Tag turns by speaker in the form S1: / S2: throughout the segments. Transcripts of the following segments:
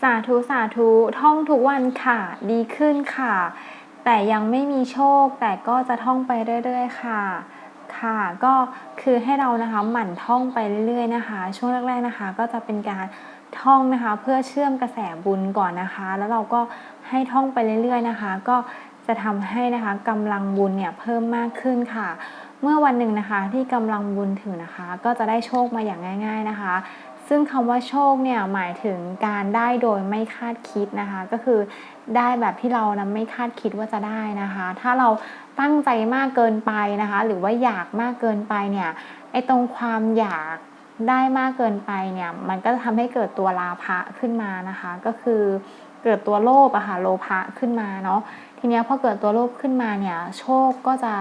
S1: สาธุสาธุท่องทุกวันค่ะ ดีขึ้นค่ะ แต่ยังไม่มีโชค แต่ก็จะท่องไปเรื่อย ๆ ค่ะ ค่ะ ก็คือให้เรานะคะหมั่นท่องไปเรื่อย ๆ นะคะ ช่วงแรก ๆ นะคะ ก็จะเป็นการท่องนะคะ เพื่อเชื่อมกระแสบุญก่อนนะคะ แล้วเราก็ให้ท่องไปเรื่อย ๆ นะคะ ก็จะทำให้นะคะกำลังบุญเนี่ยเพิ่มมากขึ้นค่ะ เมื่อวันหนึ่งนะคะที่กำลังบุญถึงนะคะ ก็จะได้โชคมาอย่างง่าย ๆนะคะ ซึ่งคำว่าโชคเนี่ยหมายถึงการได้โดยไม่คาดคิดนะคะ ก็คือได้แบบที่เรานะไม่คาดคิดว่าจะได้นะคะ ถ้าเราตั้งใจมากเกินไปนะคะ หรือว่าอยากมากเกินไปเนี่ยไอ้ตรงความอยากได้มากเกินไปเนี่ยมันก็จะทำให้เกิดตัวลาภะขึ้นมานะคะ ก็คือเกิดตัวโลภอะค่ะโลภะขึ้นมาเนาะทีนี้พอเกิดตัวโลภขึ้นมาเนี่ยโชคก็จะ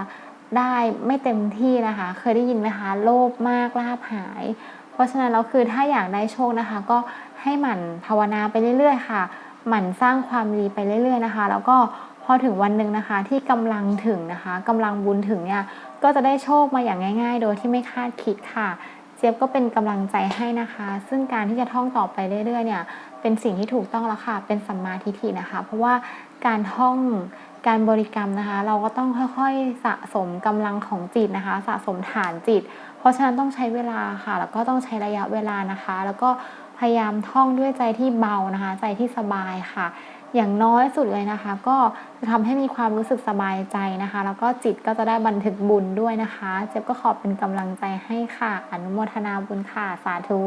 S1: ได้ไม่เต็มที่นะคะ เคยได้ยินไหมคะ โลภมากลาภหาย เพราะฉะนั้นแล้วคือถ้าอยากได้โชคนะคะ ก็ให้หมั่นภาวนาไปเรื่อย ๆ ค่ะ หมั่นสร้างความดีไปเรื่อย ๆ นะคะ แล้วก็พอถึงวันหนึ่งนะคะที่กำลังถึงนะคะกำลังบุญถึงเนี่ยก็จะได้โชคมาอย่างง่าย ๆ โดยที่ไม่คาดคิดค่ะ จี๊ยบก็เป็นกำลังใจให้นะคะ ซึ่งการที่จะท่องต่อไปเรื่อยๆเนี่ยเป็นสิ่งที่ถูกต้องแล้วค่ะ เป็นสัมมาทิฏฐินะคะ เพราะว่าการท่องการบริกรรมนะคะ เราก็ต้องค่อยๆสะสมกำลังของจิตนะคะ สะสมฐานจิต เพราะฉะนั้นต้องใช้เวลาค่ะ แล้วก็ต้องใช้ระยะเวลานะคะ แล้วก็พยายามท่องด้วยใจที่เบานะคะ ใจที่สบายค่ะ อย่างน้อยสุดเลยนะคะ ก็จะทำให้มีความรู้สึกสบายใจนะคะ แล้วก็จิตก็จะได้บันทึกบุญด้วยนะคะ เจ็บก็ขอเป็นกำลังใจให้ค่ะ อนุโมทนาบุญค่ะ สาธุ